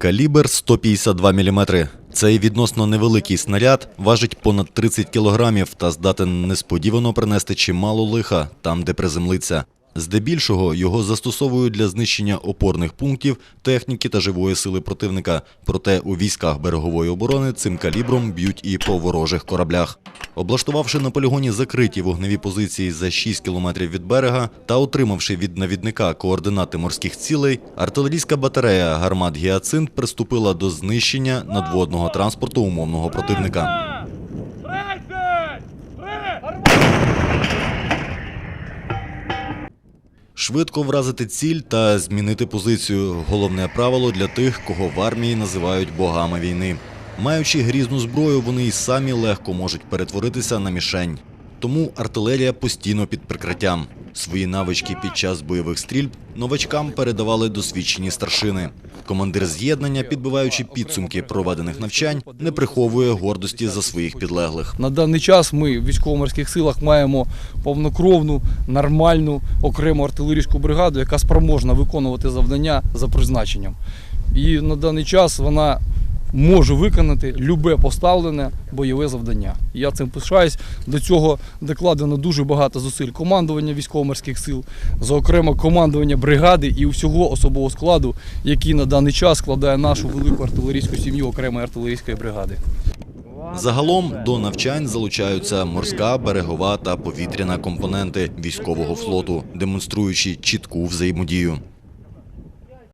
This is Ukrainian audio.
Калібр 152 мм. Цей відносно невеликий снаряд важить понад 30 кілограмів та здатен несподівано принести чимало лиха там, де приземлиться. Здебільшого його застосовують для знищення опорних пунктів, техніки та живої сили противника. Проте у військах берегової оборони цим калібром б'ють і по ворожих кораблях. Облаштувавши на полігоні закриті вогневі позиції за 6 кілометрів від берега та отримавши від навідника координати морських цілей, артилерійська батарея гармат Гіацинт приступила до знищення надводного транспорту умовного противника. Швидко вразити ціль та змінити позицію головне правило для тих, кого в армії називають богами війни. Маючи грізну зброю, вони й самі легко можуть перетворитися на мішень. Тому артилерія постійно під прикриттям. Свої навички під час бойових стрільб новачкам передавали досвідчені старшини. Командир з'єднання, підбиваючи підсумки проведених навчань, не приховує гордості за своїх підлеглих. На даний час ми в військово-морських силах маємо повнокровну, нормальну окрему артилерійську бригаду, яка спроможна виконувати завдання за призначенням. І на даний час вона може виконати любе поставлене бойове завдання. Я цим пишаюсь. До цього докладено дуже багато зусиль командування військово-морських сил, зокрема командування бригади і всього особового складу, який на даний час складає нашу велику артилерійську сім'ю окремої артилерійської бригади. Загалом до навчань залучаються морська, берегова та повітряна компоненти військового флоту, демонструючи чітку взаємодію.